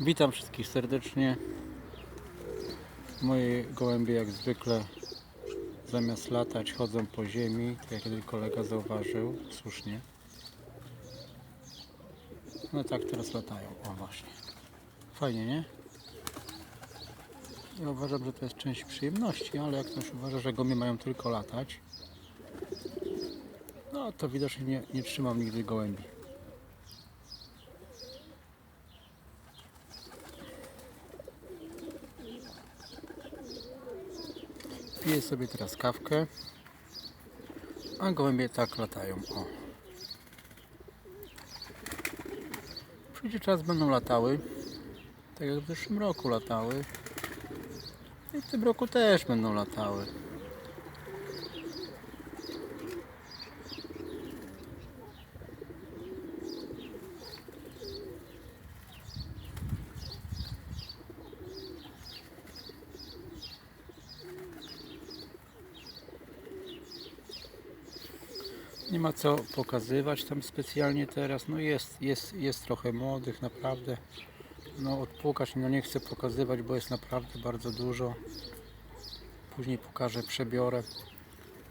Witam wszystkich serdecznie. Moje gołębie jak zwykle zamiast latać chodzą po ziemi, tak jak jeden kolega zauważył, słusznie. No tak teraz latają, o właśnie. Fajnie, nie? Ja uważam, że to jest część przyjemności, ale jak ktoś uważa, że gołębie mają tylko latać, no to widocznie nie, nie trzymam nigdy gołębi. Piję sobie teraz kawkę, a gołębie tak latają. O. Przyjdzie czas, będą latały, tak jak w zeszłym roku latały. I w tym roku też będą latały. Nie ma co pokazywać tam specjalnie teraz. No jest, jest, jest trochę młodych, naprawdę. No odpłukać no nie chcę pokazywać, bo jest naprawdę bardzo dużo. Później pokażę, przebiorę.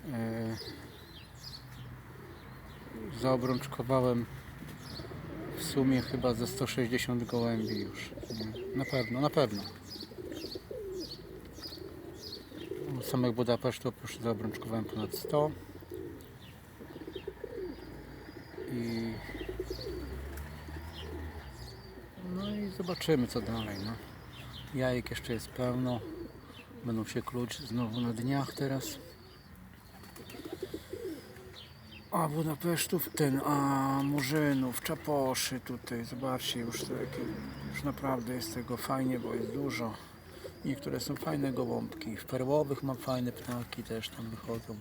Yy, zaobrączkowałem w sumie chyba ze 160 gołębi już. Na pewno, na pewno. Samych Budapesztu już zaobrączkowałem ponad 100. No i zobaczymy co dalej. No. Jajek jeszcze jest pełno. Będą się kluć znowu na dniach teraz. A Budapesztów ten, a Murzynów, Czaposzy tutaj, zobaczcie już takie, już naprawdę jest tego fajnie, bo jest dużo. Niektóre są fajne gołąbki, w perłowych mam fajne ptaki też tam wychodzą.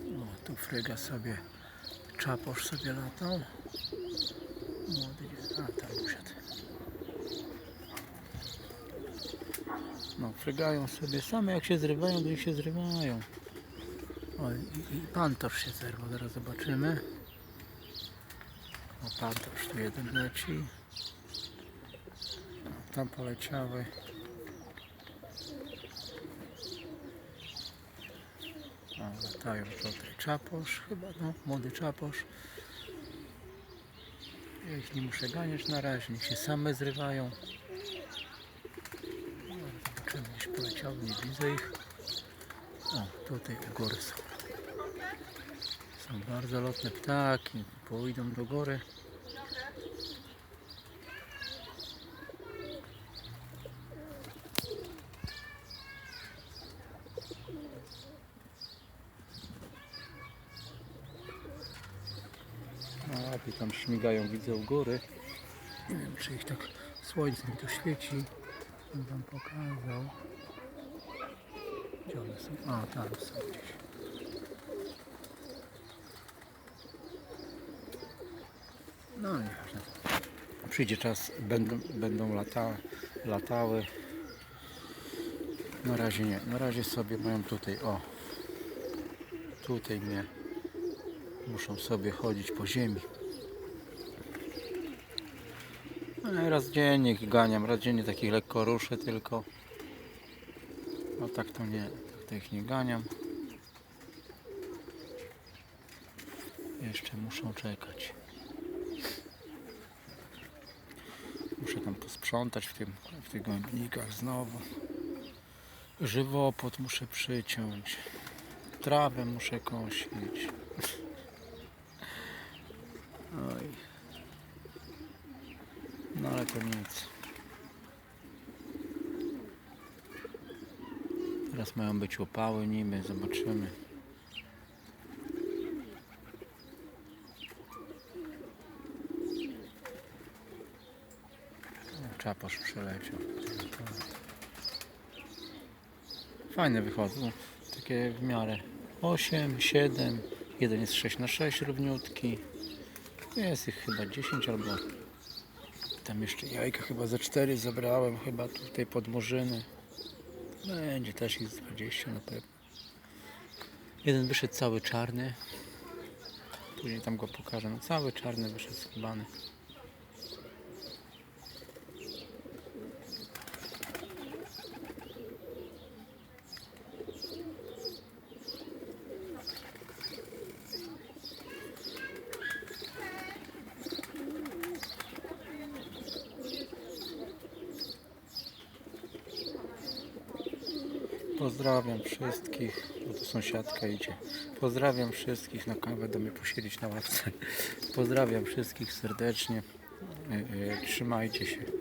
O, tu fryga sobie Czaposz sobie latał. Młody. A, tam usiadł. No, frygają sobie same jak się zrywają, to i się zrywają. O, i, i pantosz się zerwał, zaraz zobaczymy. O, pantosz tu jeden leci. O, tam poleciały. Latają tutaj czaposz, chyba no, młody czaposz. Ja ich nie muszę ganiać na razie, niech się same zrywają. No, Zobaczymy, gdzieś poleciały, nie widzę ich. O, tutaj u góry są. Są bardzo lotne ptaki, pójdą do góry. Tu tam śmigają, widzę u góry. Nie wiem, czy ich tak słońce mi tu świeci. Bym wam pokazał. Gdzie one są? A, tam są gdzieś. No nieważne. Przyjdzie czas, będą, będą lata, latały. Na razie nie. Na razie sobie mają tutaj, o. Tutaj mnie muszą sobie chodzić po ziemi. No, Raz dziennie ganiam, raz dziennie takich lekko ruszę tylko. No tak to nie, tak to ich nie ganiam. Jeszcze muszą czekać. Muszę tam posprzątać w, tym, w tych głębnikach znowu. Żywopłot muszę przyciąć. Trawę muszę kosić. Oj. No ale to. Teraz mają być łopały niby, zobaczymy. O, Czaposz przeleciał. Fajne wychodzą, takie w miarę 8, 7, jeden jest 6 na 6 równiutki. Jest ich chyba 10 albo tam jeszcze jajka chyba ze 4 zebrałem chyba tutaj pod Murzyny. Będzie też ich z 20 na pewno. Jeden wyszedł cały czarny. Później tam go pokażę. No cały czarny wyszedł skubany. Pozdrawiam wszystkich. Bo tu sąsiadka idzie. Pozdrawiam wszystkich na kawę do mnie posiedzieć na ławce. Pozdrawiam wszystkich serdecznie. E, e, Trzymajcie się.